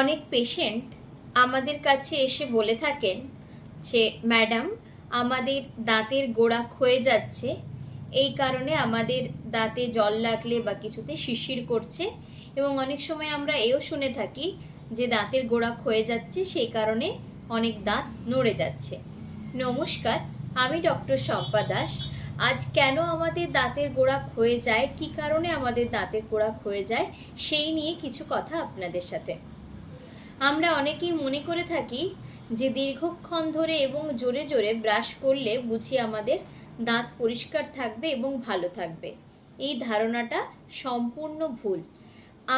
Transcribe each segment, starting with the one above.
অনেক পেশেন্ট আমাদের কাছে এসে বলে থাকেন যে, ম্যাডাম, আমাদের দাঁতের গোড়া ক্ষয়ে যাচ্ছে। এই কারণে আমাদের দাঁতে জল লাগলে বা কিছুতে শিরশির করছে এবং অনেক সময় আমরা এও শুনে থাকি যে, দাঁতের গোড়া ক্ষয়ে যাচ্ছে, সেই কারণে অনেক দাঁত নড়ে যাচ্ছে। নমস্কার, আমি ডক্টর শম্পা দাস। আজ কেন আমাদের দাঁতের গোড়া ক্ষয়ে যায়? কি কারণে আমাদের দাঁতের গোড়া ক্ষয়ে যায়? সেই নিয়ে কিছু কথা আপনাদের সাথে। আমরা অনেকেই মনে করে থাকি যে দীর্ঘক্ষণ ধরে এবং জোরে জোরে ব্রাশ করলে বুঝি আমাদের দাঁত পরিষ্কার থাকবে এবং ভালো থাকবে। এই ধারণাটা সম্পূর্ণ ভুল।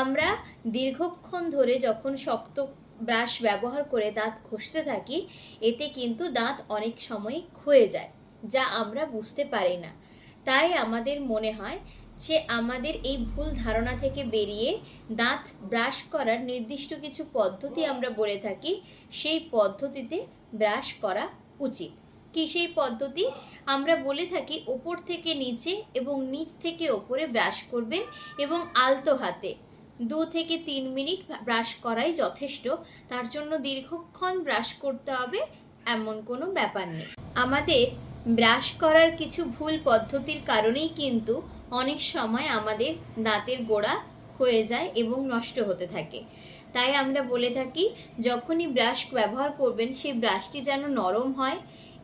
আমরা দীর্ঘক্ষণ ধরে যখন শক্ত ব্রাশ ব্যবহার করে দাঁত ঘষতে থাকি, এতে কিন্তু দাঁত অনেক সময় ক্ষয়ে যায়, যা আমরা বুঝতে পারি না। তাই আমাদের মনে হয় যে আমাদের এই ভুল ধারণা থেকে বেরিয়ে দাঁত ব্রাশ করার নির্দিষ্ট কিছু পদ্ধতি আমরা বলে থাকি, সেই পদ্ধতিতে ব্রাশ করা উচিত। কি সেই পদ্ধতি? আমরা বলে থাকি ওপর থেকে নিচে এবং নিচ থেকে ওপরে ব্রাশ করবেন এবং আলতো হাতে। দু থেকে তিন মিনিট ব্রাশ করাই যথেষ্ট, তার জন্য দীর্ঘক্ষণ ব্রাশ করতে হবে, এমন কোনো ব্যাপার নেই। আমাদের ব্রাশ করার কিছু ভুল পদ্ধতির কারণেই কিন্তু অনেক সময় আমাদের দাঁতের গোড়া ক্ষয়ে যায় এবং নষ্ট হতে থাকে। তাই আমরা বলে থাকি, যখনই ব্রাশ ব্যবহার করবেন সেই ব্রাশটি যেন নরম হয়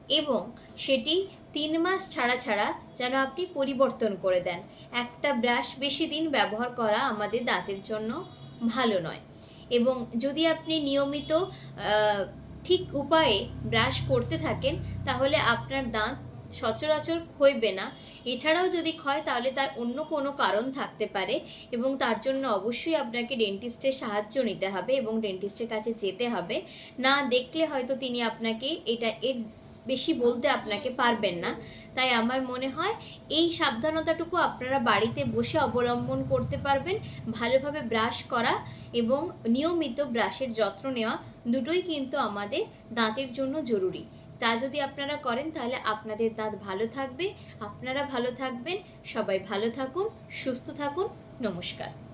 এবং সেটি তিন মাস ছাড়া ছাড়া যেন আপনি পরিবর্তন করে দেন। একটা ব্রাশ বেশি দিন ব্যবহার করা আমাদের দাঁতের জন্য ভালো নয়। এবং যদি আপনি নিয়মিত ঠিক উপায়ে ব্রাশ করতে থাকেন, তাহলে আপনার দাঁত সচরাচর ক্ষয়বে না। এছাড়াও যদি ক্ষয়, তাহলে তার অন্য কোনো কারণ থাকতে পারে এবং তার জন্য অবশ্যই আপনাকে ডেন্টিস্টের সাহায্য নিতে হবে এবং ডেন্টিস্টের কাছে যেতে হবে। না দেখলে হয়তো তিনি আপনাকে এটা এর বেশি বলতে আপনাকে পারবেন না। তাই আমার মনে হয় এই সাবধানতাটুকু আপনারা বাড়িতে বসে অবলম্বন করতে পারবেন, ভালোভাবে ব্রাশ করা এবং নিয়মিত ব্রাশের যত্ন নেওয়া দুটোই কিন্তু আমাদের দাঁতের জন্য জরুরি। তা যদি আপনারা করেন তাহলে আপনাদের দাঁত ভালো থাকবে, আপনারা ভালো থাকবেন, সবাই ভালো থাকুন, সুস্থ থাকুন, নমস্কার।